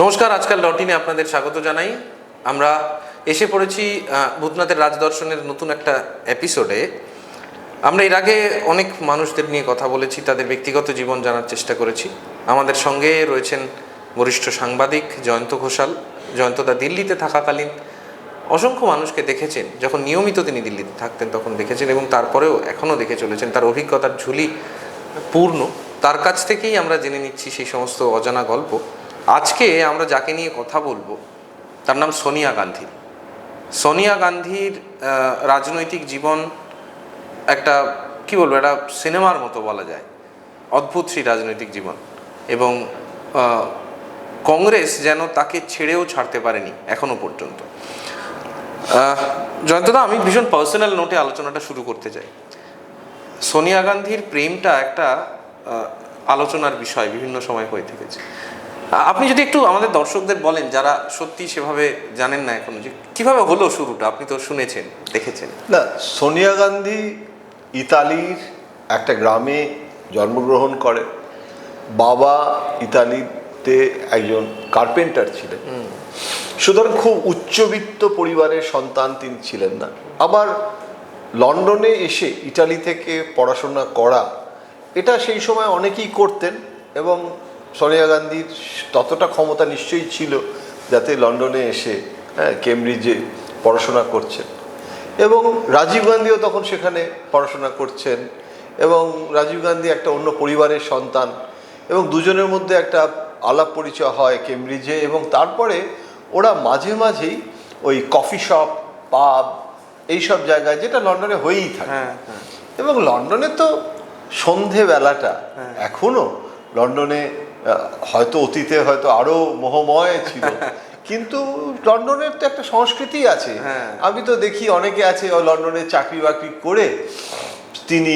নমস্কার, আজকাল ডটিনে আপনাদের স্বাগত জানাই। আমরা এসে পড়েছি ভূতনাথের রাজদর্শনের নতুন একটা এপিসোডে আমরা এর আগে অনেক মানুষদের নিয়ে কথা বলেছি, তাদের ব্যক্তিগত জীবন জানার চেষ্টা করেছি। আমাদের সঙ্গে রয়েছেন বরিষ্ঠ সাংবাদিক জয়ন্ত ঘোষাল। জয়ন্তদা দিল্লিতে থাকাকালীন অসংখ্য মানুষকে দেখেছেন। যখন নিয়মিত তিনি দিল্লিতে থাকতেন, তখন দেখেছেন এবং তারপরেও এখনও দেখে চলেছেন। তার অভিজ্ঞতার ঝুলি পূর্ণ। তার কাছ থেকেই আমরা জেনে নিচ্ছি সেই সমস্ত অজানা গল্প। আজকে আমরা যাকে নিয়ে কথা বলব, তার নাম সোনিয়া গান্ধী। সোনিয়া গান্ধীর রাজনৈতিক জীবন একটা, কি বলব, একটা সিনেমার মতো বলা যায়। অদ্ভুত সেই রাজনৈতিক জীবন। এবং কংগ্রেস যেন তাকে ছেড়েও ছাড়তে পারেনি এখনও পর্যন্ত। জয়ন্তদা, আমি ভীষণ পার্সোনাল নোটে আলোচনাটা শুরু করতে চাই। সোনিয়া গান্ধীর প্রেমটা একটা আলোচনার বিষয় বিভিন্ন সময় হয়ে থেকেছে। আপনি যদি একটু আমাদের দর্শকদের বলেন যারা সত্যি সেভাবে জানেন না এখনও যে কীভাবে হলো শুরুটা? আপনি তো শুনেছেন দেখেছেন। না সোনিয়া গান্ধী ইতালির একটা গ্রামে জন্মগ্রহণ করে। বাবা ইতালিতে একজন কার্পেন্টার ছিলেন। সুতরাং খুব উচ্চবিত্ত পরিবারের সন্তান তিনি ছিলেন না। আবার লন্ডনে এসে ইটালি থেকে পড়াশোনা করা এটা সেই সময় অনেকেই করতেন এবং সোনিয়া গান্ধীর ততটা ক্ষমতা নিশ্চয়ই ছিল যাতে লন্ডনে এসে হ্যাঁ কেমব্রিজে পড়াশোনা করছেন। এবং রাজীব গান্ধীও তখন সেখানে পড়াশোনা করছেন এবং রাজীব গান্ধী একটা অন্য পরিবারের সন্তান এবং দুজনের মধ্যে একটা আলাপ পরিচয় হয় কেমব্রিজে এবং তারপরে ওরা মাঝে মাঝেই ওই কফি শপ পাব এইসব জায়গায় যেটা লন্ডনে হয়েই থাকে। হ্যাঁ হ্যাঁ। এবং লন্ডনে তো সন্ধেবেলাটা হ্যাঁ। এখনও লন্ডনে হয়তো অতীতে হয়তো আরও মোহময় ছিল কিন্তু লন্ডনের তো একটা সংস্কৃতি আছে হ্যাঁ। আমি তো দেখি অনেকে আছে লন্ডনে চাকরি বাকরি করে তিনি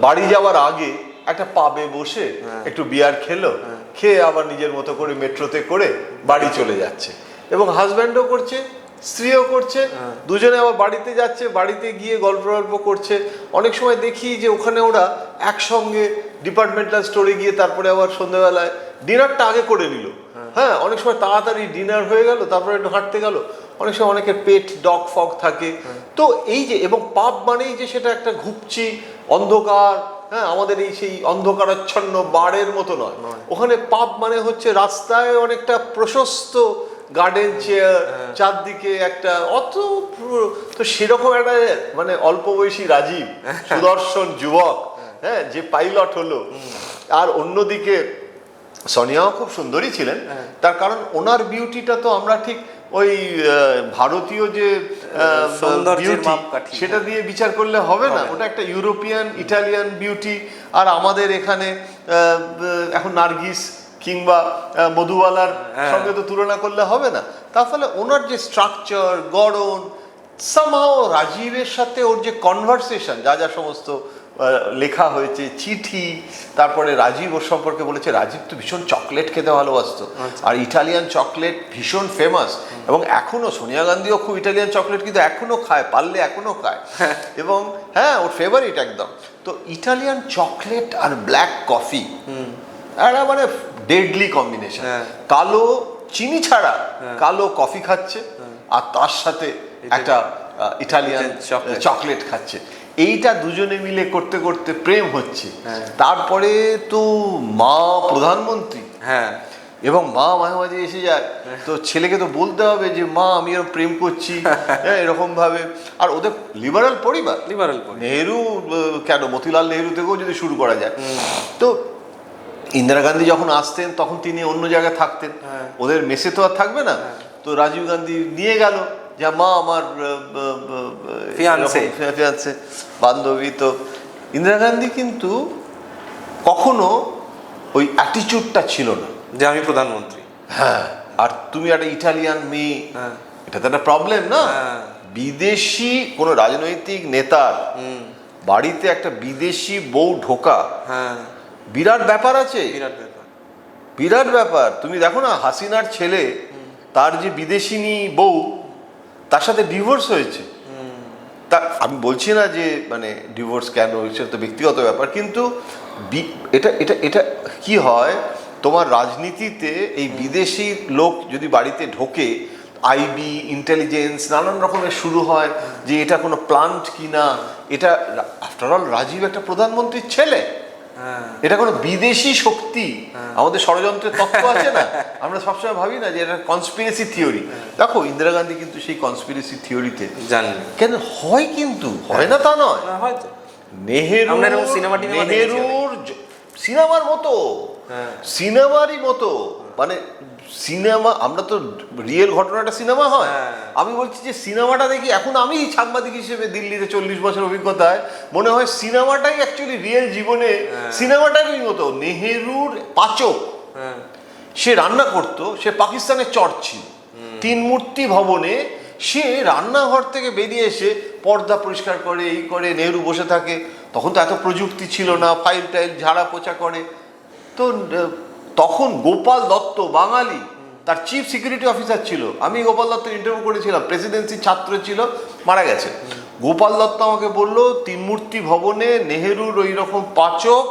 বাড়ি যাওয়ার আগে একটা পাবে বসে হ্যাঁ। একটু বিয়ার খেলো খেয়ে আবার নিজের মতো করে মেট্রোতে করে বাড়ি চলে যাচ্ছে এবং হাজব্যান্ডও করছে স্ত্রীও করছে হ্যাঁ। দুজনে আবার বাড়িতে যাচ্ছে বাড়িতে গিয়ে গল্প গল্প করছে। অনেক সময় দেখি যে ওখানে ওরা একসঙ্গে ডিপার্টমেন্টাল স্টোরে গিয়ে তারপরে আবার সন্ধ্যাবেলায় ডিনারটা আগে করে নিল। হ্যাঁ। অনেক সময় তাড়াতাড়ি ডিনার হয়ে গেল তারপরে একটু হাঁটতে গেল। অনেক সময় অনেকের পেট ডগ ফগ থাকে। তো এই যে এবং পাপ মানেই যে সেটা একটা ঘুপচি অন্ধকার হ্যাঁ আমাদের এই সেই অন্ধকারাচ্ছন্ন বাড়ের মতো নয়। ওখানে পাপ মানে হচ্ছে রাস্তায় অনেকটা প্রশস্ত গার্ডেন চেয়ার চারদিকে একটা অত তো সেরকম একটা মানে অল্প বয়সী রাজীব সুদর্শন যুবক হ্যাঁ যে পাইলট হলো আর অন্যদিকে সোনিয়াও খুব সুন্দরী ছিলেন হ্যাঁ। তার কারণ ওনার বিউটিটা তো আমরা ঠিক ওই ভারতীয় যে। সেটা দিয়ে বিচার করলে হবে না। ওটা একটা ইউরোপিয়ান ইটালিয়ান বিউটি আর আমাদের এখানে এখন নার্গিস কিংবা মধুবালার হ্যাঁ। সঙ্গে তো তুলনা করলে হবে না। তার ফলে ওনার যে স্ট্রাকচার গড়ন সামহাও রাজীবের সাথে ওর যে কনভারসেশন যা যা সমস্ত লেখা হয়েছে চিঠি তারপরে রাজীব ওর সম্পর্কে বলেছে রাজীব তো ভীষণ চকলেট খেতে ভালোবাসতো। আচ্ছা। আর ইটালিয়ান চকলেট ভীষণ ফেমাস এবং এখনও সোনিয়া গান্ধীও খুব ইটালিয়ান চকলেট কিন্তু এখনও খায় পারলে এখনও খায়। এবং হ্যাঁ ওর ফেভারিট একদম। তো ইটালিয়ান চকলেট আর ব্ল্যাক কফি একটা মানে ডেডলি কম্বিনেশন হ্যাঁ। কালো চিনি ছাড়া কালো কফি খাচ্ছে আর তার সাথে একটা ইটালিয়ান চকলেট। খাচ্ছে। এইটা দুজনে মিলে করতে করতে প্রেম হচ্ছে। হ্যাঁ। তারপরে তো মা প্রধানমন্ত্রী। হ্যাঁ। এবং মা মাঝে মাঝে এসে যায়। তো ছেলেকে তো বলতে হবে যে মা আমি এরকম প্রেম করছি। হ্যাঁ এরকম ভাবে আর ওদের লিবারাল পরিবার। লিবারাল নেহেরু কেন? মতিলাল নেহেরু থেকেও যদি শুরু করা যায়। তো ইন্দিরা গান্ধী যখন আসতেন তখন তিনি অন্য জায়গায় থাকতেন। হ্যাঁ। ওদের মেসে তো আর থাকবে না। তো রাজীব গান্ধী নিয়ে গেল যে মা আমার। ফিয়ান্সে। বান্ধবী তো। ইন্দিরা গান্ধী কিন্তু কখনো ওই অ্যাটিচিউডটা ছিল না। যে আমি প্রধানমন্ত্রী। হ্যাঁ আর তুমি একটা ইটালিয়ান মেয়ে। হ্যাঁ। এটা তো একটা প্রবলেম না? হ্যাঁ। বিদেশি কোনো রাজনৈতিক নেতার বাড়িতে একটা বিদেশি বউ ঢোকা। হ্যাঁ। বিরাট ব্যাপার আছে। বিরাট ব্যাপার। বিরাট ব্যাপার। তুমি দেখো না হাসিনার ছেলে তার যে বিদেশিনী বউ তার সাথে ডিভোর্স হয়েছে। তা আমি বলছি না যে মানে ডিভোর্স কেন সেটা তো ব্যক্তিগত ব্যাপার কিন্তু এটা এটা এটা কি হয় তোমার রাজনীতিতে এই বিদেশি লোক যদি বাড়িতে ঢোকে আইবি ইন্টেলিজেন্স নানান রকমের শুরু হয় যে এটা কোনো প্লান্ট কিনা এটা আফটার অল রাজীব একটা প্রধানমন্ত্রীর ছেলে। এটা কোনো বিদেশি শক্তি আমাদের ষড়যন্ত্রের তত্ত্ব আছে না? আমরা সবসময় ভাবি না যে এটা কনস্পিরেসি থিওরি দেখো ইন্দিরা গান্ধী কিন্তু সেই কনস্পিরেসি থিওরিতে জানি কেন? হয় কিন্তু হয় না তা নয়। নেহেরু আমরা এরকম সিনেমা টিনেমা দেখেছি। নেহেরুর সিনেমার মতো হ্যাঁ। সিনেমারই মতো মানে সিনেমা আমরা তো রিয়েল ঘটনাটা সিনেমা হয়। হ্যাঁ। আমি বলছি যে সিনেমাটা দেখি এখন আমি সাংবাদিক হিসেবে দিল্লিতে চল্লিশ বছর অভিজ্ঞতায় মনে হয় সিনেমাটাই অ্যাকচুয়ালি রিয়েল জীবনে সিনেমাটারই মতো। নেহেরুর পাচক হ্যাঁ। সে রান্না করত সে পাকিস্তানের চর্চ ছিল। তিন মূর্তি ভবনে সে রান্নাঘর থেকে বেরিয়ে এসে পর্দা পরিষ্কার করে এই করে নেহরু বসে থাকে। তখন তো এত প্রযুক্তি ছিল না ফাইল টাইল ঝাড়া পোছা করে। তো তখন গোপাল দত্ত বাঙালি তার চিফ সিকিউরিটি অফিসার ছিল। আমি গোপাল দত্ত ইন্টারভিউ করেছিলাম প্রেসিডেন্সি ছাত্র ছিল মারা গেছে। গোপাল দত্ত আমাকে বলল তিন মূর্তি ভবনে নেহেরুর ওই রকম পাচক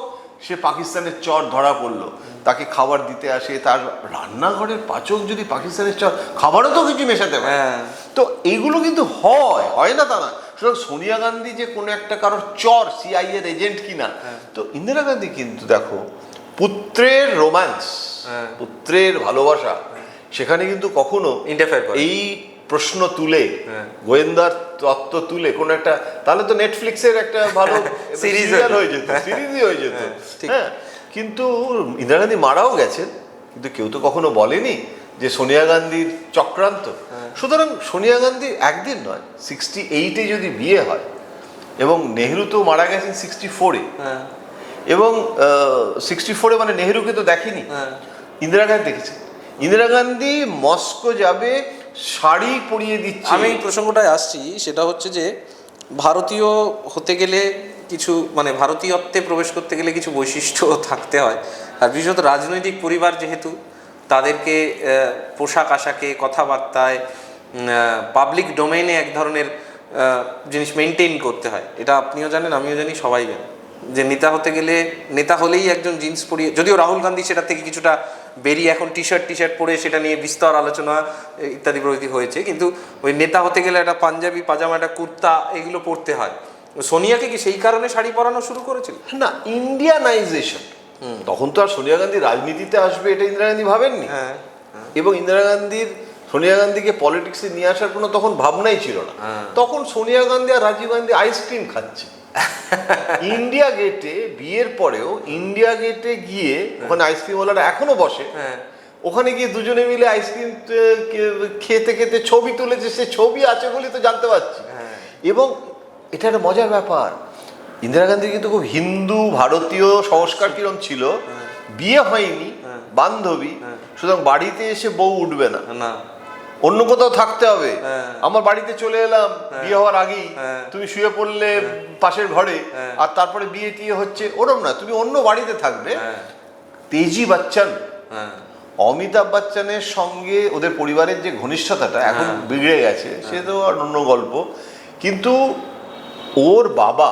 সে পাকিস্তানের চর ধরা পড়ল। তাকে খাবার দিতে আসে তার রান্নাঘরের পাচক যদি পাকিস্তানের চর খাবারও তো কিছু মেশাতে পারে। হ্যাঁ। তো এগুলো কিন্তু হয় হয় না তা না সুতরাং সোনিয়া গান্ধী যে কোনো একটা কারোর চর সিআই এর এজেন্ট কিনা তো ইন্দিরা গান্ধী কিন্তু দেখো পুত্রের রোম্যান্স হ্যাঁ। পুত্রের ভালোবাসা সেখানে কিন্তু কখনো করে। এই প্রশ্ন তুলে হ্যাঁ। গোয়েন্দার তত্ত্ব তুলে কোনো একটা তাহলে তো নেটফ্লিক্সের একটা ভালো সিরিজ হয়ে যেত সিরিজই হয়ে যেত হ্যাঁ, হ্যাঁ কিন্তু ইন্দিরা গান্ধী মারাও গেছেন কিন্তু কেউ তো কখনো বলেনি যে সোনিয়া গান্ধীর চক্রান্ত। সুতরাং সোনিয়া গান্ধী একদিন নয় সিক্সটি এইটে যদি বিয়ে হয় এবং নেহরু তো মারা গেছেন সিক্সটি ফোরে এবং সিক্সটি ফোরে মানে নেহরুকে তো দেখেনি। হ্যাঁ। ইন্দিরা গান্ধী দেখেছে। ইন্দিরা গান্ধী মস্কো যাবে শাড়ি পরিয়ে দিচ্ছে। আমি এই প্রসঙ্গটায় আসছি সেটা হচ্ছে যে ভারতীয় হতে গেলে কিছু মানে ভারতীয়ত্বে প্রবেশ করতে গেলে কিছু বৈশিষ্ট্য থাকতে হয়। আর বিশেষত রাজনৈতিক পরিবার যেহেতু তাদেরকে পোশাক আশাকে কথাবার্তায় পাবলিক ডোমেইনে এক ধরনের জিনিস মেনটেন করতে হয়। এটা আপনিও জানেন আমিও জানি সবাই জানে। যে নেতা হতে গেলে নেতা হলেই একজন জিন্স পরিয়ে যদিও রাহুল গান্ধী সেটা থেকে কিছুটা বেরিয়ে এখন টি শার্ট টি শার্ট পরে সেটা নিয়ে বিস্তর আলোচনা ইত্যাদি প্রভৃতি হয়েছে। কিন্তু ওই নেতা হতে গেলে একটা পাঞ্জাবি পাজামা একটা কুর্তা এগুলো পরতে হয়। সোনিয়াকে কি সেই কারণে শাড়ি পরানো শুরু করেছিল? না ইন্ডিয়ানাইজেশন তখন তো আর সোনিয়া গান্ধী রাজনীতিতে আসবে এটা ইন্দিরা গান্ধী ভাবেননি। হ্যাঁ এবং ইন্দিরা গান্ধীর সোনিয়া গান্ধীকে পলিটিক্সে নিয়ে আসার কোনো তখন ভাবনাই ছিল না। হ্যাঁ। তখন সোনিয়া গান্ধী আর রাজীব গান্ধী আইসক্রিম খাচ্ছে। ইন্ডিয়া গেটে বিয়ের পরেও ইন্ডিয়া গেটে গিয়ে ওখানে আইসক্রিমওয়ালারা এখনও বসে। হ্যাঁ। ওখানে গিয়ে দুজনে মিলে আইসক্রিম খেতে খেতে ছবি তুলেছে সে ছবি আছে বলে তো জানতে পারছি। হ্যাঁ। এবং এটা একটা মজার ব্যাপার। ইন্দিরা গান্ধী কিন্তু খুব হিন্দু ভারতীয় সংস্কার কিরম ছিল। বিয়ে হয়নি বান্ধবী। সুতরাং বাড়িতে এসে বউ উঠবে না। না। অন্য কোথাও থাকতে হবে। হ্যাঁ। আমার বাড়িতে চলে এলাম বিয়ে হওয়ার আগেই। হ্যাঁ। তুমি শুয়ে পড়লে পাশের ঘরে হ্যাঁ। আর তারপরে বিয়ে টিয়ে হচ্ছে ওরম না। তুমি অন্য বাড়িতে থাকবে। হ্যাঁ। তেজি বাচ্চান হ্যাঁ। অমিতাভ বচ্চনের সঙ্গে ওদের পরিবারের যে ঘনিষ্ঠতাটা এখন হ্যাঁ। বিগড়ে গেছে সে তো আর অন্য গল্প। কিন্তু ওর বাবা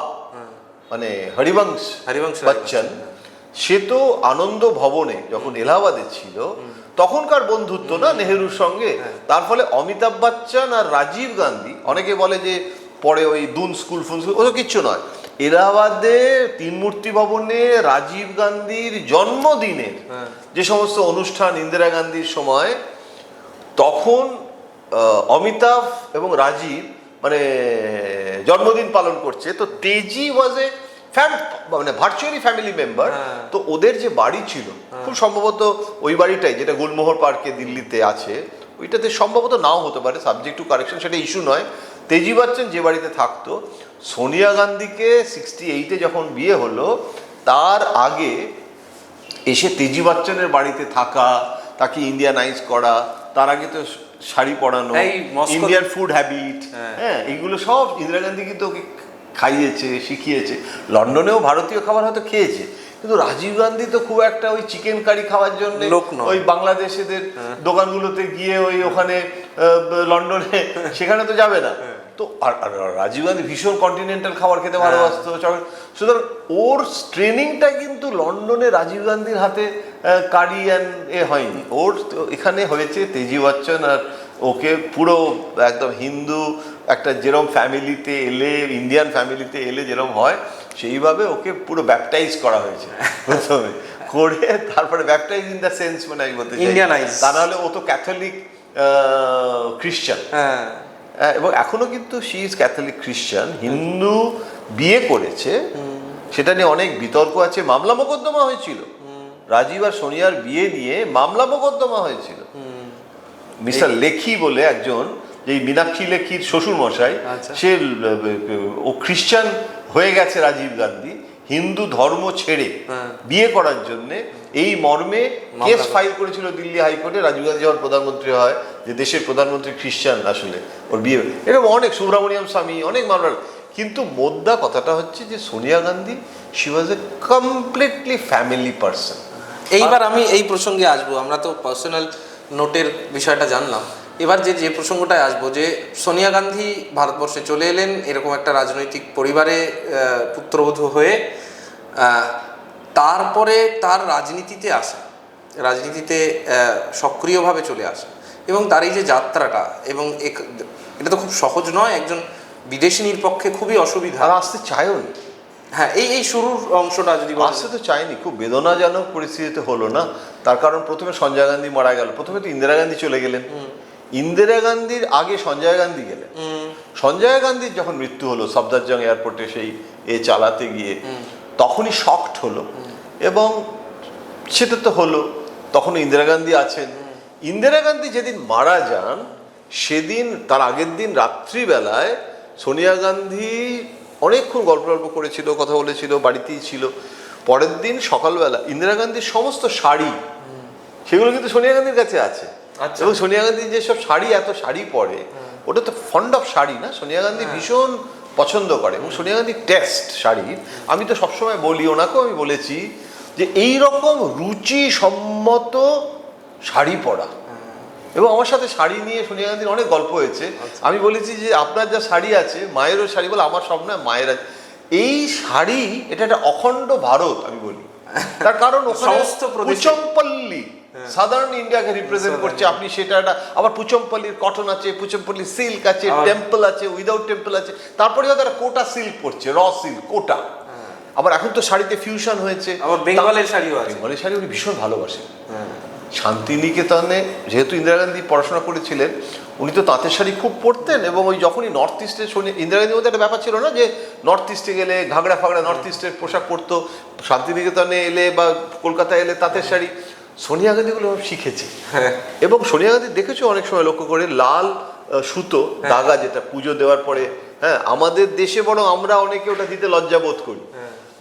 মানে হরিবংশ হরিবংশ বচ্চন সে তো আনন্দ ভবনে যখন এলাহাবাদে ছিল তখনকার বন্ধুত্ব না নেহেরুর সঙ্গে হ্যাঁ। তার ফলে অমিতাভ বচ্চন আর রাজীব গান্ধী অনেকে বলে যে পরে ওই দুন স্কুল ফুল স্কুল ওটা কিচ্ছু নয় এলাহাবাদে তিন মূর্তি ভবনে রাজীব গান্ধীর জন্মদিনের হ্যাঁ। যে সমস্ত অনুষ্ঠান ইন্দিরা গান্ধীর সময় তখন অমিতাভ এবং রাজীব মানে জন্মদিন পালন করছে তো তেজি ওয়াজ এ মানে ভার্চুয়ালি ফ্যামিলি মেম্বার হ্যাঁ। তো ওদের যে বাড়ি ছিল খুব সম্ভবত ওই বাড়িটাই যেটা গুলমোহর পার্কে দিল্লিতে আছে ওইটাতে সম্ভবত নাও হতে পারে সাবজেক্ট টু কারেকশন সেটা ইস্যু নয় তেজি বাচ্চন যে বাড়িতে থাকতো সোনিয়া গান্ধীকে সিক্সটি এইটে যখন বিয়ে হলো তার আগে এসে তেজি বাচ্চনের বাড়িতে থাকা তাকে ইন্ডিয়ানাইজ করা তার আগে তো শাড়ি পরানো ইন্ডিয়ান ফুড হ্যাবিট হ্যাঁ। হ্যাঁ এগুলো সব ইন্দিরা গান্ধী কিন্তু খাইয়েছে শিখিয়েছে। লন্ডনেও ভারতীয় খাবার হয়তো খেয়েছে কিন্তু রাজীব গান্ধী তো খুব একটা ওই চিকেন কারি খাওয়ার জন্য। ওই বাংলাদেশেদের দোকানগুলোতে গিয়ে ওই ওখানে লন্ডনে সেখানে তো যাবে না। তো আর আর রাজীব গান্ধী ভীষণ কন্টিনেন্টাল খাবার খেতে ভালোবাসতো সুতরাং ওর ট্রেনিংটা কিন্তু লন্ডনে রাজীব গান্ধীর হাতে কারি অ্যান্ড এ হয়নি। ওর তো এখানে হয়েছে তেজি বচ্চন আর ওকে পুরো একদম হিন্দু একটা যেরকম ফ্যামিলিতে এলে ইন্ডিয়ান ফ্যামিলিতে এলে যেরকম হয় সেইভাবে ওকে পুরো ব্যাপটাইজ করা হয়েছে প্রথমে। করে তারপরে ব্যাপটাইজ ইন দ্য সেন্স মানে আমি বলতে Indianize. তা নাহলে ও তো ক্যাথলিক খ্রিশ্চান হ্যাঁ। হ্যাঁ, এবং এখনও কিন্তু she is Catholic Christian Hindu বিয়ে করেছে সেটা নিয়ে অনেক বিতর্ক আছে মামলা মোকদ্দমা হয়েছিল। রাজীব আর সোনিয়ার বিয়ে নিয়ে মামলা মোকদ্দমা হয়েছিল। মিস্টার লেখি বলে একজন যে মীনাক্ষী লেখির শ্বশুর মশাই আচ্ছা। সে ও খ্রিস্টান হয়ে গেছে রাজীব গান্ধী হিন্দু ধর্ম ছেড়ে হ্যাঁ। বিয়ে করার জন্য এই মর্মে কেস ফাইল করেছিল দিল্লি হাইকোর্টে রাজীব গান্ধী যখন প্রধানমন্ত্রী হয় যে দেশের প্রধানমন্ত্রী খ্রিস্টান আসলে ওর বিয়ে এরকম অনেক সুব্রমণিয়াম স্বামী অনেক মামলা কিন্তু মোদ্দা কথাটা হচ্ছে যে Sonia Gandhi she was a completely family person এইবার আমি এই প্রসঙ্গে আসব আমরা তো পার্সোনাল নোটের বিষয়টা জানলাম। এবার যে যে প্রসঙ্গটায় আসব যে, সোনিয়া গান্ধী ভারতবর্ষে চলে এলেন, এরকম একটা রাজনৈতিক পরিবারে পুত্রবধূ হয়ে তারপরে তার রাজনীতিতে আসা। রাজনীতিতে সক্রিয়ভাবে চলে আসা। এবং তার এই যে যাত্রাটা, এবং এটা তো খুব সহজ নয়, একজন বিদেশিনীর পক্ষে খুবই অসুবিধা। আসতে চায়ও হ্যাঁ এই এই শুরুর অংশটা যদি। আসতে তো চায়নি খুব বেদনাজনক পরিস্থিতিতে হলো না। তার কারণ প্রথমে সঞ্জয় গান্ধী মারা গেল প্রথমে তো ইন্দিরা গান্ধী চলে গেলেন। ইন্দিরা গান্ধীর আগে সঞ্জয় গান্ধী গেলেন। সঞ্জয় গান্ধীর যখন মৃত্যু হলো সফদারজং এয়ারপোর্টে সেই এ চালাতে গিয়ে তখনই শকড হলো। এবং সেটা তো হলো তখন ইন্দিরা গান্ধী আছেন। ইন্দিরা গান্ধী যেদিন মারা যান সেদিন তার আগের দিন রাত্রিবেলায় সোনিয়া গান্ধী অনেকক্ষণ গল্প গল্প করেছিল কথা বলেছিল বাড়িতেই ছিল। পরের দিন সকালবেলা ইন্দিরা গান্ধীর সমস্ত শাড়ি সেগুলো কিন্তু সোনিয়া গান্ধীর কাছে আছে। আচ্ছা। এবং সোনিয়া গান্ধী যেসব শাড়ি এত শাড়ি পরে ওটা তো ফন্ড অফ শাড়ি না? সোনিয়া গান্ধী ভীষণ পছন্দ করে। এবং সোনিয়া গান্ধী টেস্ট শাড়ির আমি তো সবসময় বলি ওনাকেও আমি বলেছি যে এই রকম রুচি সম্মত শাড়ি পরা। এবং আমার সাথে শাড়ি নিয়ে সোনিয়া গান্ধীর অনেক গল্প হয়েছে। আমি বলেছি যে আপনার যা শাড়ি আছে মায়েরও শাড়ি বলে আমার সব না মায়ের আছে। এই শাড়ি এটা একটা অখণ্ড ভারত আমি বলি। তার কারণ ওখানে সমস্ত প্রদেশে- সাধারণ ইন্ডিয়াকে রিপ্রেজেন্ট করছে। আপনি সেটা একটা আবার পুচমপল্লির কটন আছে পুচমপল্লির সিল্ক আছে টেম্পল আছে উইদাউট টেম্পল আছে। তারপরে হয়তো একটা কোটা সিল্ক পড়ছে র সিল্ক কোটা। আবার এখন তো শাড়িতে ফিউশন হয়েছে। আবার বেঙ্গলের শাড়িও আছে। বেঙ্গলের শাড়ি উনি ভীষণ ভালোবাসেন। হ্যাঁ। শান্তিনিকেতনে যেহেতু ইন্দিরা গান্ধী পড়াশোনা করেছিলেন উনি তো তাঁতের শাড়ি খুব পরতেন এবং ওই যখনই নর্থ ইস্টে শুনে ইন্দিরা গান্ধীর মধ্যে একটা ব্যাপার ছিল না যে নর্থ ইস্টে গেলে ঘাগড়া ফাগড়া নর্থ ইস্টের পোশাক পরতো শান্তিনিকেতনে এলে বা কলকাতায় এলে তাঁতের শাড়ি। সোনিয়া গান্ধীগুলো শিখেছে। হ্যাঁ। এবং সোনিয়া গান্ধী দেখেছ অনেক সময় লক্ষ্য করে লাল সুতো দাগা যেটা পুজো দেওয়ার পরে হ্যাঁ আমাদের দেশে বরং আমরা অনেকে ওটা দিতে লজ্জা বোধ করি।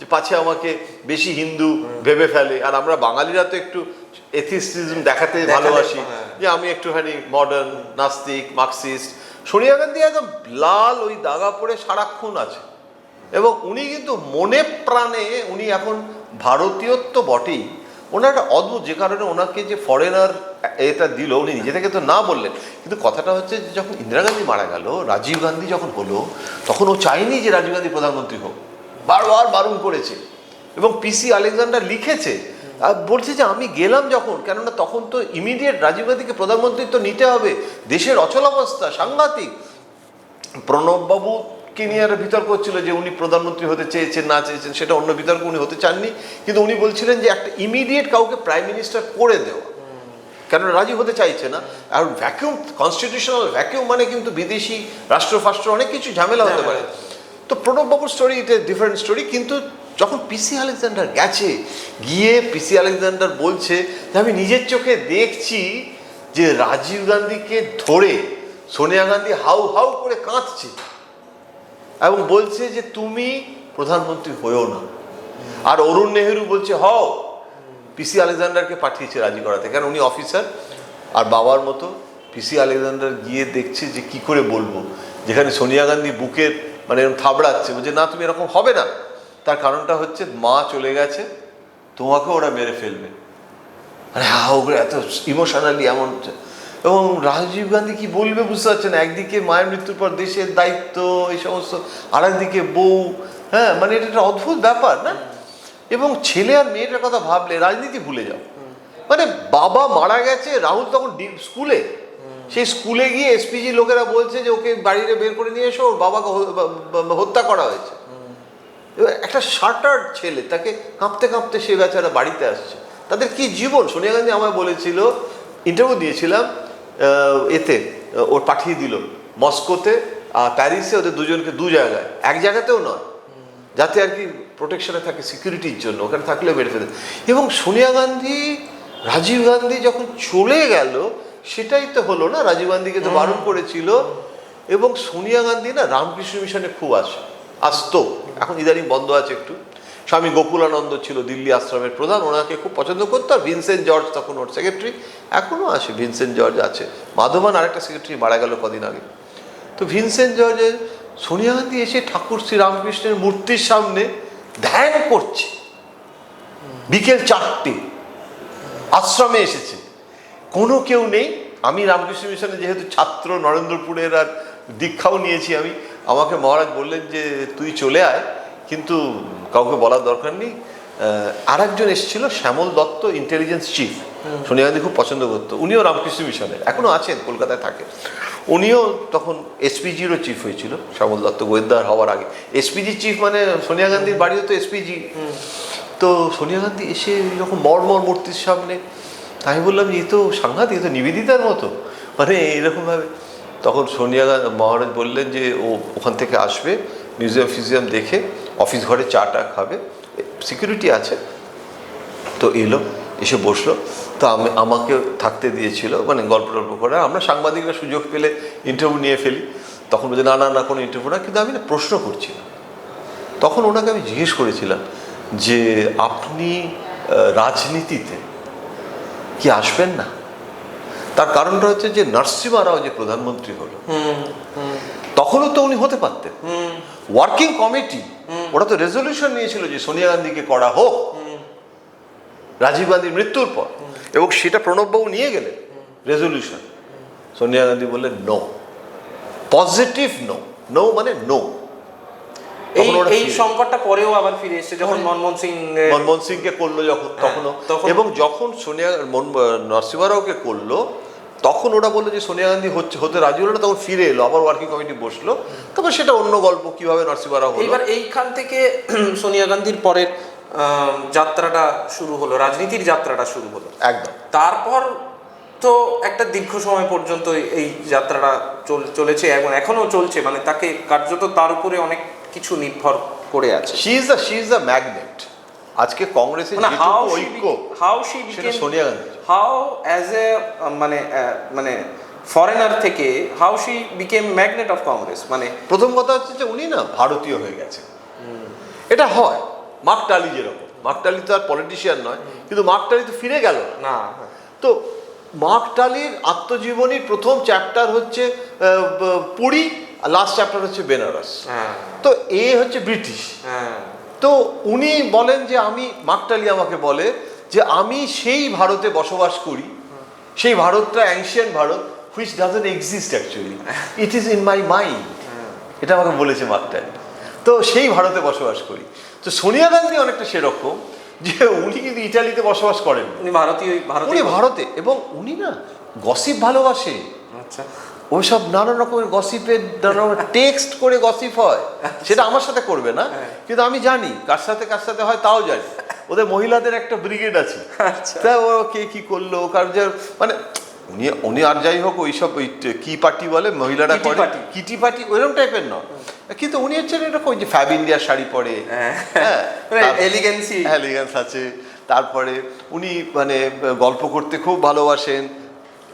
যে পাছে আমাকে বেশি হিন্দু ভেবে ফেলে। আর আমরা বাঙালিরা তো একটু এথিস্টিজম দেখাতে ভালোবাসি। হ্যাঁ। যে আমি একটুখানি মডার্ন নাস্তিক মার্কসিস্ট সোনিয়া গান্ধী একদম লাল ওই দাগা পরে সারাক্ষণ আছে। এবং উনি কিন্তু মনে প্রাণে উনি এখন ভারতীয়ত্ব বটেই। ওনার একটা অদ্ভুত যে কারণে ওনাকে যে ফরেনার এটা দিল উনি নিজে থেকে তো না বললেন। কিন্তু কথাটা হচ্ছে যে যখন ইন্দিরা গান্ধী মারা গেল রাজীব গান্ধী যখন হলো তখন ও চায়নি যে রাজীব গান্ধী প্রধানমন্ত্রী হোক। বারবার বারণ করেছে। এবং পিসি আলেকজান্ডার লিখেছে, আর বলছে যে আমি গেলাম যখন, কেননা তখন তো ইমিডিয়েট রাজীব গান্ধীকে প্রধানমন্ত্রিত্ব নিতে হবে। দেশের অচলাবস্থা, সাংঘাতিক। প্রণববাবুকে নিয়ে একটা বিতর্ক হচ্ছিল যে উনি প্রধানমন্ত্রী হতে চেয়েছেন, না চেয়েছেন, সেটা অন্য বিতর্ক উনি হতে চাননি। কিন্তু উনি বলছিলেন যে একটা ইমিডিয়েট কাউকে প্রাইম মিনিস্টার করে দেওয়া। কেন রাজি হতে চাইছে না। আর ভ্যাকিউম কনস্টিটিউশনাল ভ্যাকিউম মানে কিন্তু বিদেশি রাষ্ট্র ফাষ্ট্র অনেক কিছু ঝামেলা হতে পারে। তো প্রণববাবুর স্টোরি এটা ডিফারেন্ট স্টোরি কিন্তু যখন পিসি আলেকজান্ডার গেছে, গিয়ে পিসি আলেকজান্ডার বলছে যে, আমি নিজের চোখে দেখছি যে রাজীব গান্ধীকে ধরে সোনিয়া গান্ধী হাউ হাউ করে কাঁদছে এবং বলছে যে, তুমি প্রধানমন্ত্রী হয়েও না। আর অরুণ নেহেরু বলছে, হও পিসি আলেকজান্ডারকে পাঠিয়েছে রাজি করাতে। কারণ উনি অফিসার আর বাবার মতো পিসি আলেকজান্ডার গিয়ে দেখছে যে, কি করে বলব? যেখানে সোনিয়া গান্ধী বুকের মানে এরকম থাবড়াচ্ছে। বলছে না তুমি এরকম হবে না। তার কারণটা হচ্ছে মা চলে গেছে তোমাকে ওরা মেরে ফেলবে। মানে হাও করে এত ইমোশনালি এমন এবং রাজীব গান্ধী কি বলবে বুঝতে পারছেন একদিকে মায়ের মৃত্যুর পর দেশের দায়িত্ব এই সমস্ত আর একদিকে বউ হ্যাঁ মানে এটা একটা অদ্ভুত ব্যাপার না? এবং ছেলে আর মেয়েটার কথা ভাবলে রাজনীতি ভুলে যাও। মানে বাবা মারা গেছে রাহুল তখন স্কুলে। সেই স্কুলে গিয়ে এসপিজি লোকেরা বলছে যে ওকে বাড়িতে বের করে নিয়ে এসো, ওর বাবাকে হত্যা করা হয়েছে। একটা শার্টার্ড ছেলে, তাকে কাঁপতে কাঁপতে সে বেচারা বাড়িতে আসছে। তাদের কি জীবন? সোনিয়া গান্ধী আমায় বলেছিল ইন্টারভিউ দিয়েছিলাম এতে ওর পাঠিয়ে দিল মস্কোতে, আর প্যারিসে ওদের দুজনকে দু জায়গায়। এক জায়গাতেও নয়। যাতে আর কি প্রোটেকশনে থাকে সিকিউরিটির জন্য, ওখানে থাকলেও মেরে ফেলে। এবং সোনিয়া গান্ধী, রাজীব গান্ধী যখন চলে গেল সেটাই তো হলো না রাজীব গান্ধীকে তো বারণ করেছিল এবং সোনিয়া গান্ধী না রামকৃষ্ণ মিশনে খুব আসে আসতো। এখন ইদানিং বন্ধ আছে একটু। স্বামী গোকুলানন্দ ছিল দিল্লি আশ্রমের প্রধান ওনাকে খুব পছন্দ করতো আর ভিনসেন্ট জর্জ তখন ওর সেক্রেটারি এখনও আছে ভিনসেন্ট জর্জ আছে। মাধবান আরেকটা সেক্রেটারি মারা গেল কদিন আগে। তো ভিনসেন্ট জর্জের সোনিয়া গান্ধী এসে ঠাকুর শ্রী রামকৃষ্ণের মূর্তির সামনে ধ্যান করছে। বিকেল চারটে। আশ্রমে এসেছে। কোনো কেউ নেই। আমি রামকৃষ্ণ মিশনে যেহেতু ছাত্র নরেন্দ্রপুরের আর দীক্ষাও নিয়েছি আমি। আমাকে মহারাজ বললেন যে তুই চলে আয়। কিন্তু কাউকে বলার দরকার নেই। আর একজন এসেছিল শ্যামল দত্ত ইন্টেলিজেন্স চিফ সোনিয়া গান্ধী খুব পছন্দ করতো। উনিও রামকৃষ্ণ মিশনের এখনও আছেন কলকাতায় থাকে উনিও তখন এসপিজিরও চিফ হয়েছিল শ্যামল দত্ত গোয়েন্দার হওয়ার আগে। এসপিজি চিফ মানে সোনিয়া গান্ধীর বাড়িও তো এসপিজি তো সোনিয়া গান্ধী এসে যখন মর্মর মূর্তির সামনে আমি বললাম যে এ তো সাংঘাতিক এ তো নিবেদিতার মতো। মানে এরকমভাবে তখন সোনিয়া মহারাজ বললেন যে, ও ওখান থেকে আসবে, মিউজিয়াম, ফিউজিয়াম দেখে অফিস ঘরে চা টা খাবে, সিকিউরিটি আছে। তো এলো, এসে বসল। তো আমি আমাকে থাকতে দিয়েছিল মানে গল্প টল্প করে। আমরা সাংবাদিকরা সুযোগ পেলে ইন্টারভিউ নিয়ে ফেলি। তখন বলছে, না না না, কোনো ইন্টারভিউ না। কিন্তু আমি না প্রশ্ন করছিলাম। তখন ওনাকে আমি জিজ্ঞেস করেছিলাম যে, আপনি রাজনীতিতে কি আসবেন না? তার কারণটা হচ্ছে যে নরসিমা রাও যে প্রধানমন্ত্রী হলো তখনও তো উনি হতে পারতেন। ওয়ার্কিং কমিটি ওরা তো রেজলিউশন নিয়েছিল যে সোনিয়া গান্ধীকে করা হোক। রাজীব গান্ধীর মৃত্যুর পর। এবং সেটা প্রণববাবু নিয়ে গেলেন রেজলিউশন সোনিয়া গান্ধী বললেন নো পজিটিভ নো নো মানে নো এই সংকটটা পরেও আবার ফিরে এসেছে যখন তখন- মনমোহন সিং মনমোহন সিংকে করল যখন তখনও। তখন- এবং যখন সোনিয়া মন- নরসিংহারাওকে করল তখন ওরা বলল যে সোনিয়া গান্ধী হচ্ছে হতে রাজি হলো না তখন ফিরে এলো আবার ওয়ার্কিং কমিটি বসল। তারপর সেটা অন্য গল্প কীভাবে নরসিংহারাও হলো? এইবার এইখান থেকে সোনিয়া গান্ধীর পরের আহ, যাত্রাটা শুরু হলো রাজনীতির যাত্রাটা শুরু হলো। একদম। তারপর তো একটা দীর্ঘ সময় পর্যন্ত এই- যাত্রাটা চল- চলেছে এবং এখনও চলছে মানে তাকে কার্যত তার উপরে অনেক কিছু নির্ভর করে আছে। She is the she is the magnet আজকে কংগ্রেসের মানে হাউ যেটুকু ঐক্য হাউ শি সেটা Sonia Gandhi how as a মানে মানে ফরেনার থেকে how she became magnet of Congress মানে প্রথম কথা হচ্ছে যে উনি না ভারতীয় হয়ে গেছে এটা হয়। মার্ক টালি যেরকম। মার্ক টালি তো আর পলিটিশিয়ান নয় কিন্তু মার্ক টালি তো ফিরে গেল। না। না তো মার্ক টালির আত্মজীবনীর প্রথম চ্যাপ্টার হচ্ছে পুরী আর লাস্ট চ্যাপ্টার হচ্ছে বেনারস হ্যাঁ। তো এ হচ্ছে ব্রিটিশ হ্যাঁ। তো উনি বলেন যে আমি মাকটালি আমাকে বলে যে আমি সেই ভারতে বসবাস করি সেই ভারতটা ancient Bharat which doesn't exist actually it is in my mind এটা আমাকে বলেছে মাকটালি তো সেই ভারতে বসবাস করি। তো সোনিয়া গান্ধী অনেকটা সেরকম যে উনি কিন্তু ইটালিতে বসবাস করেন উনি ভারতীয় উনি ভারতে এবং উনি না গসিপ ভালোবাসে। আচ্ছা। ওইসব নানা রকমের গসিপের নানা টেক্সট করে গসিপ হয়। সেটা আমার সাথে করবে না। হ্যাঁ। কিন্তু আমি জানি কার সাথে কার সাথে হয় তাও জানি। ওদের মহিলাদের একটা ব্রিগেড আছে। আচ্ছা। তা ও কে কি করল কার মানে উনি উনি আর যাই হোক ওইসব ওই কি পার্টি বলে মহিলারা করে। কিটি পার্টি ওইরকম টাইপের নয়। কিন্তু উনি হচ্ছেন এরকম ওই যে ফ্যাব ইন্ডিয়ার শাড়ি পরে। হ্যাঁ। হ্যাঁ। মানে এলিগেন্সি এলিগেন্স আছে। তারপরে উনি মানে গল্প করতে খুব ভালোবাসেন।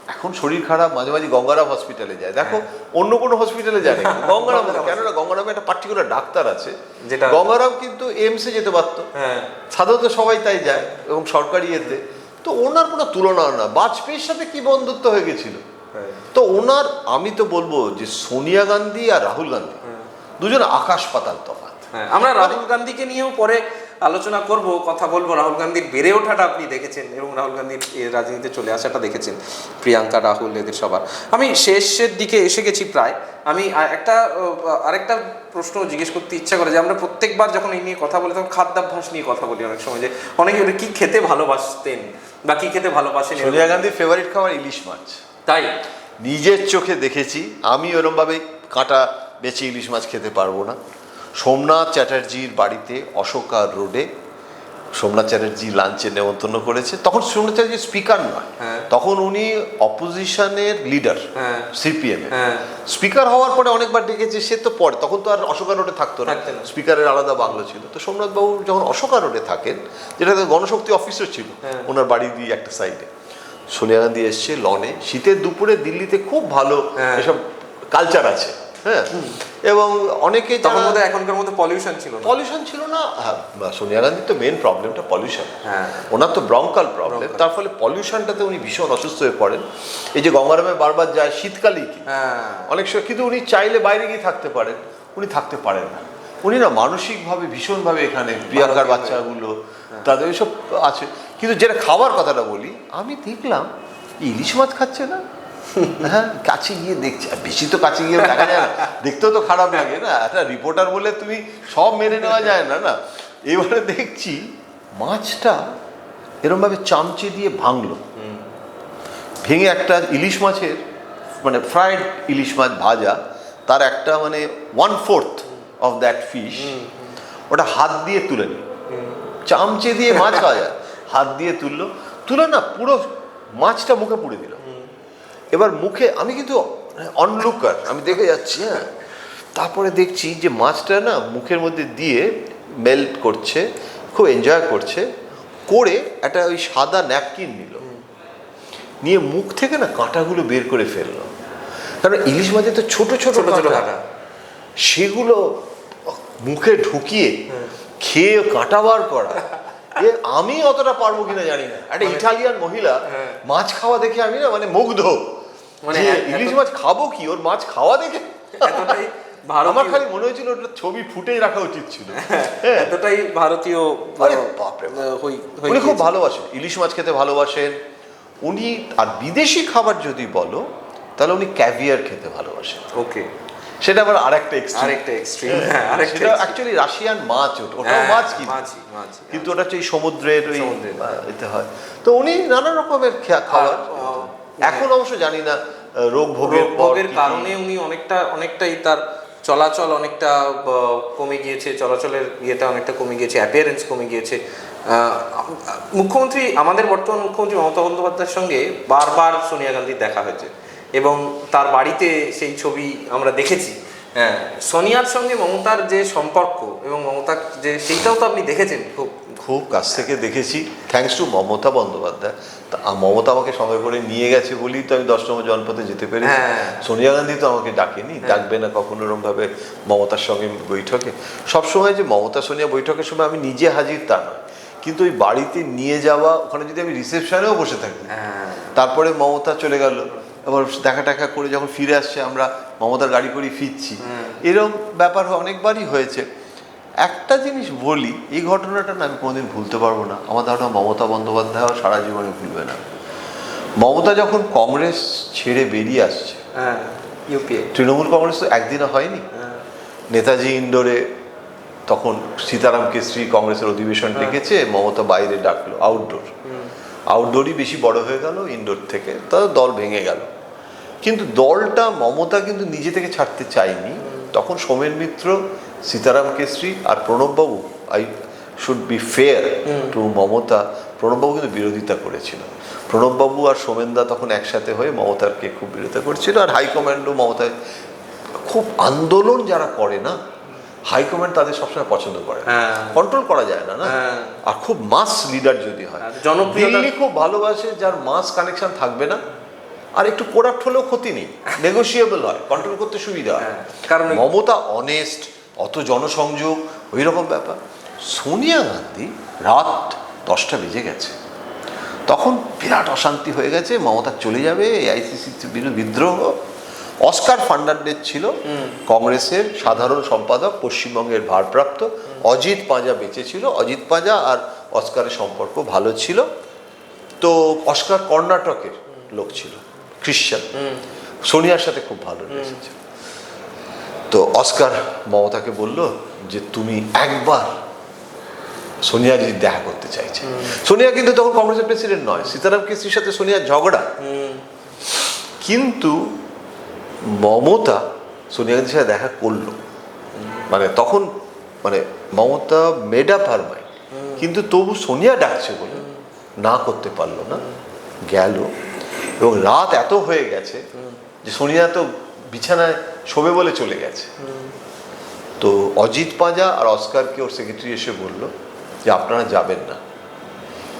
এখন শরীর খারাপ মাঝে মাঝে গঙ্গারাম হসপিটালে যায়। দেখো অন্য কোনো হসপিটালে যায় না। গঙ্গারাম কেননা গঙ্গারামে একটা পার্টিকুলার ডাক্তার আছে। যেটা- গঙ্গারাম কিন্তু এমসে যেতে পারতো। হ্যাঁ। সাধারণত সবাই তাই যায় এবং সরকারি এতে। তো ওনার কোনো তুলনা না। বাজপেয়ীর সাথে কি বন্ধুত্ব হয়ে গেছিল? হ্যাঁ। তো ওনার আমি তো বলব যে সোনিয়া গান্ধী আর রাহুল গান্ধী। দুজন আকাশ পাতাল তফাৎ। হ্যাঁ, আমরা রাহুল গান্ধীকে নিয়েও পরে আলোচনা করব কথা বলব। রাহুল গান্ধীর বেড়ে ওঠাটা আপনি দেখেছেন এবং রাহুল গান্ধীর রাজনীতিতে চলে আসাটা দেখেছেন প্রিয়াঙ্কা রাহুল এদের সবার। আমি শেষের দিকে এসে গেছি প্রায়। আমি একটা আরেকটা প্রশ্ন জিজ্ঞেস করতে ইচ্ছা করে যে আমরা প্রত্যেকবার যখন এই নিয়ে কথা বলি তখন খাদ্যাভ্যাস নিয়ে কথা বলি অনেক সময় যে অনেকে কি খেতে ভালোবাসতেন? বা কি খেতে ভালোবাসেন? সোনিয়া গান্ধীর ফেভারিট খাবার ইলিশ মাছ। তাই? নিজের চোখে দেখেছি আমি ওরমভাবে কাঁটা বেছে ইলিশ মাছ খেতে পারব না। সোমনাথ চ্যাটার্জির বাড়িতে অশোকা রোডে সোমনাথ চ্যাটার্জি লাঞ্চে নেমন্তন্ন করেছে। তখন সোমনাথ চ্যাটার্জি স্পিকার নয়। হ্যাঁ। তখন উনি অপোজিশনের লিডার হ্যাঁ। সিপিএম হ্যাঁ। স্পিকার হওয়ার পরে অনেকবার ডেকেছে সে তো পরে। তখন তো আর অশোকা রোডে থাকতো না। স্পিকারের আলাদা বাংলো ছিল। তো সোমনাথ বাবু যখন অশোকা রোডে থাকেন যেটা গণশক্তি অফিসও ছিল। ওনার বাড়ি দিয়ে একটা সাইডে। সোনিয়া গান্ধী এসছে লনে। শীতের দুপুরে দিল্লিতে খুব ভালো। এসব কালচার আছে। হ্যাঁ। এবং অনেকে তখন বোধহয় এখনকার মধ্যে পলিউশন ছিল না। পলিউশন ছিল না। হ্যাঁ, সোনিয়া গান্ধীর তো মেন প্রবলেমটা পলিউশন হ্যাঁ। ওনার তো ব্রঙ্কাল প্রবলেম তার ফলে পলিউশনটাতে উনি ভীষণ অসুস্থ হয়ে পড়েন। এই যে গঙ্গারামে বারবার যায় শীতকালেই কি? হ্যাঁ। অনেক সময় কিন্তু উনি চাইলে বাইরে গিয়ে থাকতে পারেন। উনি থাকতে পারেন না। উনি না মানসিকভাবে ভীষণভাবে এখানে প্রিয়াঙ্কার বাচ্চাগুলো তাদের এসব আছে। কিন্তু যেটা খাবার কথাটা বলি আমি দেখলাম ইলিশ মাছ খাচ্ছে না? হ্যাঁ কাছে গিয়ে দেখছি। বেশি তো কাছে গিয়ে দেখা যায় না। দেখতেও তো খারাপ লাগে, না? একটা রিপোর্টার বলে তুমি সব মেনে নেওয়া যায় না না? এবারে দেখছি মাছটা এরমভাবে চামচে দিয়ে ভাঙলো। ভেঙে একটা ইলিশ মাছের মানে ফ্রাইড ইলিশ মাছ ভাজা, তার একটা মানে one fourth of that fish ওটা হাত দিয়ে তুলে নি চামচে দিয়ে মাছ খাওয়া যায়। হাত দিয়ে তুললো। তুলে না, পুরো মাছটা মুখে পুড়ে দিল। এবার মুখে আমি কিন্তু অনলুকার আমি দেখে যাচ্ছি হ্যাঁ। তারপরে দেখছি যে মাছটা না মুখের মধ্যে দিয়ে মেল্ট করছে খুব এনজয় করছে করে একটা ওই সাদা ন্যাপকিন নিল। নিয়ে মুখ থেকে না কাঁটাগুলো বের করে ফেলল। কারণ ইলিশ মাছে তো ছোট ছোট ছোট কাঁটা। সেগুলো মুখে ঢুকিয়ে খেয়ে কাঁটা বার করা। আমি অতটা পারব কিনা জানি না। একটা ইটালিয়ান মহিলা হ্যাঁ। মাছ খাওয়া দেখে আমি না মানে মুগ্ধ। মানে ইলিশ মাছ খাব কি? ওর মাছ খাওয়া দেখে? এতটাই আমার খালি মনে হয়েছিল ওটা ছবি ফুটেই রাখা উচিত ছিল। হ্যাঁ। এতটাই ভারতীয় উনি খুব। ভালোবাসেন। ইলিশ মাছ খেতে ভালোবাসেন। উনি আর বিদেশি খাবার যদি বলো তাহলে উনি ক্যাভিয়ার খেতে ভালোবাসেন। ওকে। সেটা আবার আরেকটা এক্সট্রিম আরেকটা এক্সট্রিম হ্যাঁ আরেকটা সেটা অ্যাকচুয়ালি রাশিয়ান মাছ ওটা ওটাও হ্যাঁ, মাছ কি কিন্তু ওটা হচ্ছে সমুদ্রের ওই হ্যাঁ। হয়। তো উনি নানা রকমের খাবার। এখন অবশ্য জানি না রোগ ভোগের ভোগের কারণে উনি অনেকটা অনেকটাই তার চলাচল অনেকটা কমে গিয়েছে চলাচলের ইয়েটা অনেকটা কমে গিয়েছে অ্যাপিয়ারেন্স কমে গিয়েছে। মুখ্যমন্ত্রী আমাদের বর্তমান মুখ্যমন্ত্রী মমতা বন্দ্যোপাধ্যায়ের সঙ্গে বারবার সোনিয়া গান্ধীর দেখা হয়েছে। এবং তার বাড়িতে সেই ছবি আমরা দেখেছি। হ্যাঁ সোনিয়ার সঙ্গে মমতার যে সম্পর্ক এবং মমতার যে সেইটাও তো আপনি দেখেছেন খুব। খুব কাছ থেকে দেখেছি। Thanks to Mamata Bandyopadhyay. তা মমতা আমাকে সঙ্গে করে নিয়ে গেছে বলেই তো আমি দশ নম্বর জনপথে যেতে পেরেছি। হ্যাঁ। সোনিয়া গান্ধী তো আমাকে ডাকেনি। ডাকবে না কখনো এরমভাবে মমতার সঙ্গে বৈঠকে। সবসময় যে মমতা সোনিয়া বৈঠকের সময় আমি নিজে হাজির তা নয়। কিন্তু ওই বাড়িতে নিয়ে যাওয়া ওখানে যদি আমি রিসেপশনেও বসে থাকি হ্যাঁ। তারপরে মমতা চলে গেল। এবার দেখা টাকা করে যখন ফিরে আসছে আমরা মমতার গাড়ি করে ফিরছি। এরকম ব্যাপার অনেকবারই হয়েছে। একটা জিনিস বলি এই ঘটনাটা না আমি কোনোদিন ভুলতে পারব না। আমার ধারণা মমতা বন্দ্যোপাধ্যায় সারা জীবনে ভুলবে না। মমতা যখন কংগ্রেস ছেড়ে বেরিয়ে আসছে হ্যাঁ তৃণমূল কংগ্রেস তো একদিনে হয়নি। নেতাজি ইন্ডোরে তখন সীতারাম কেসরি কংগ্রেসের অধিবেশন ডেকেছে মমতা বাইরে ডাকলো আউটডোর আউটডোরই বেশি বড় হয়ে গেল ইনডোর থেকে তা দল ভেঙে গেল। কিন্তু দলটা মমতা কিন্তু নিজে থেকে ছাড়তে চায়নি। তখন সোমেন মিত্র সীতারাম কেসরি আর প্রণববাবু I should be fair to Mamata প্রণববাবু কিন্তু বিরোধিতা করেছিল। প্রণববাবু আর সোমেনদা তখন একসাথে হয়ে মমতারকে খুব বিরোধিতা করছিল আর হাইকমান্ডও মমতায় খুব আন্দোলন যারা করে না হাইকমান্ড তাদের সবসময় পছন্দ করে। হ্যাঁ। কন্ট্রোল করা যায় না না? হ্যাঁ। আর খুব মাস লিডার যদি হয় জনপ্রিয়তা- খুব ভালোবাসে যার মাস কানেকশন থাকবে না আর একটু প্রোডাক্ট হলেও ক্ষতি নেই। নেগোসিয়েবল হয় কন্ট্রোল করতে সুবিধা হয়। হ্যাঁ, কারণ মমতা অনেস্ট অত জনসংযোগ ওই রকম ব্যাপার। সোনিয়া গান্ধী রাত দশটা বেজে গেছে। তখন বিরাট অশান্তি হয়ে গেছে মমতা চলে যাবে বিরুদ্ধে বিদ্রোহ। অস্কার ফার্নান্ডেজ ছিল কংগ্রেসের সাধারণ সম্পাদক পশ্চিমবঙ্গের ভারপ্রাপ্ত। অজিত পাঁজা বেঁচে ছিল। অজিত পাঁজা আর অস্কারের সম্পর্ক ভালো ছিল। তো অস্কার কর্ণাটকের লোক ছিল খ্রিশ্চান। সোনিয়ার সাথে খুব ভালো রিলেশন ছিল তো অস্কার মমতাকে বলল যে তুমি একবার সোনিয়া যদি দেখা করতে চাইছে। সোনিয়া কিন্তু তখন কংগ্রেসের প্রেসিডেন্ট নয় সীতারাম কেসরির সাথে সোনিয়ার ঝগড়া। কিন্তু মমতা সোনিয়া গান্ধীর সাথে দেখা করল। মানে তখন মানে Mamata made up her mind কিন্তু তবু সোনিয়া ডাকছে বলে না করতে পারল না গেল এবং রাত এত হয়ে গেছে যে সোনিয়া তো বিছানায় শোবে বলে চলে গেছে। তো অজিত পাঁজা আর অস্কারকে ওর সেক্রেটারি এসে বলল যে আপনারা যাবেন না।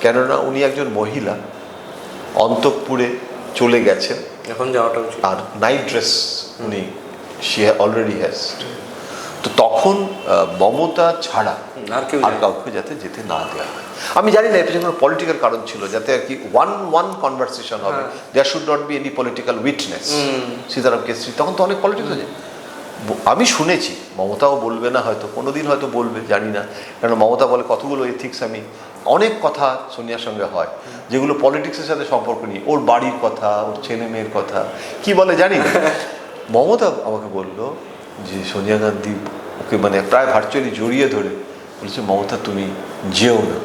কেননা উনি একজন মহিলা অন্তঃপুরে চলে গেছেন। এখন যাওয়াটা আর নাইট ড্রেস উনি শি অলরেডি হ্যাজ তো তখন মমতা ছাড়া আর কেউ আর কাউকে যাতে যেতে না দেওয়া হয়। আমি জানি না পেছনে কোনো পলিটিক্যাল কারণ ছিল যাতে আর কি ওয়ান ওয়ান কনভারসেশন হবে। There should not be any political witness Sitaram Kesri তখন তো অনেক পলিটিক্স ব- আমি শুনেছি মমতাও বলবে না হয়তো কোনোদিন হয়তো বলবে জানি না। কারণ মমতা বলে কতগুলো এথিক্স আমি অনেক কথা সোনিয়ার সঙ্গে হয় যেগুলো পলিটিক্সের সাথে সম্পর্ক নিয়ে ওর বাড়ির কথা ওর ছেলে মেয়ের কথা কি বলে জানি মমতা আমাকে বলল যে সোনিয়া গান্ধী ওকে মানে প্রায় ভার্চুয়ালি জড়িয়ে ধরে বলছে মমতা তুমি যেও না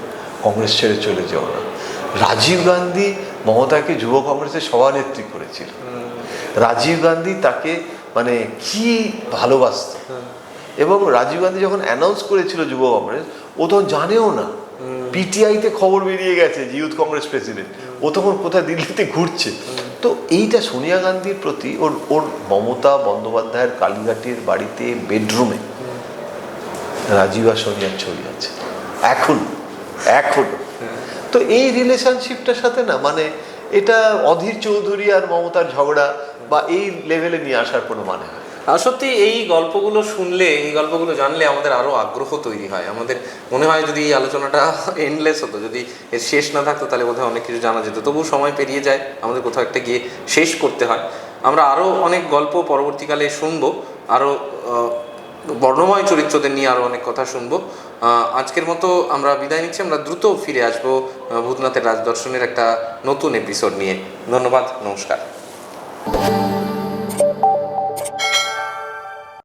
কংগ্রেস ছেড়ে চলে যেও না। রাজীব গান্ধী মমতাকে যুব কংগ্রেসের সভানেত্রী করেছিল। রাজীব গান্ধী তাকে মানে কি ভালোবাসত? এবং রাজীব গান্ধী যখন অ্যানাউন্স করেছিল যুব কংগ্রেস ও তখন জানেও না। পিটিআইতে খবর বেরিয়ে গেছে যে ইউথ কংগ্রেস প্রেসিডেন্ট ও তখন কোথায় দিল্লিতে ঘুরছে। তো এইটা সোনিয়া গান্ধীর প্রতি ওর ওর মমতা বন্দ্যোপাধ্যায়ের কালীঘাটের বাড়িতে বেডরুমে রাজীব আর সোনিয়ার ছবি আছে। এখন এখন। তো এই রিলেশনশিপটার সাথে না মানে এটা অধীর চৌধুরী আর মমতার ঝগড়া বা এই লেভেলে নিয়ে আসার কোনো মানে হয় সত্যি এই গল্পগুলো শুনলে এই গল্পগুলো জানলে আমাদের আরও আগ্রহ তৈরি হয়। আমাদের মনে হয় যদি এই আলোচনাটা এন্ডলেস হতো যদি এর শেষ না থাকতো তাহলে বোধহয় অনেক কিছু জানা যেত। তবু সময় পেরিয়ে যায় আমাদের কোথাও একটা গিয়ে শেষ করতে হয়। আমরা আরও অনেক গল্প পরবর্তীকালে শুনব আরও আহ, বর্ণময় চরিত্রদের নিয়ে আরও অনেক কথা শুনব। আজকের মতো আমরা বিদায় নিচ্ছি আমরা দ্রুত ফিরে আসব ভূতনাথের রাজদর্শনের একটা নতুন এপিসোড নিয়ে। ধন্যবাদ নমস্কার।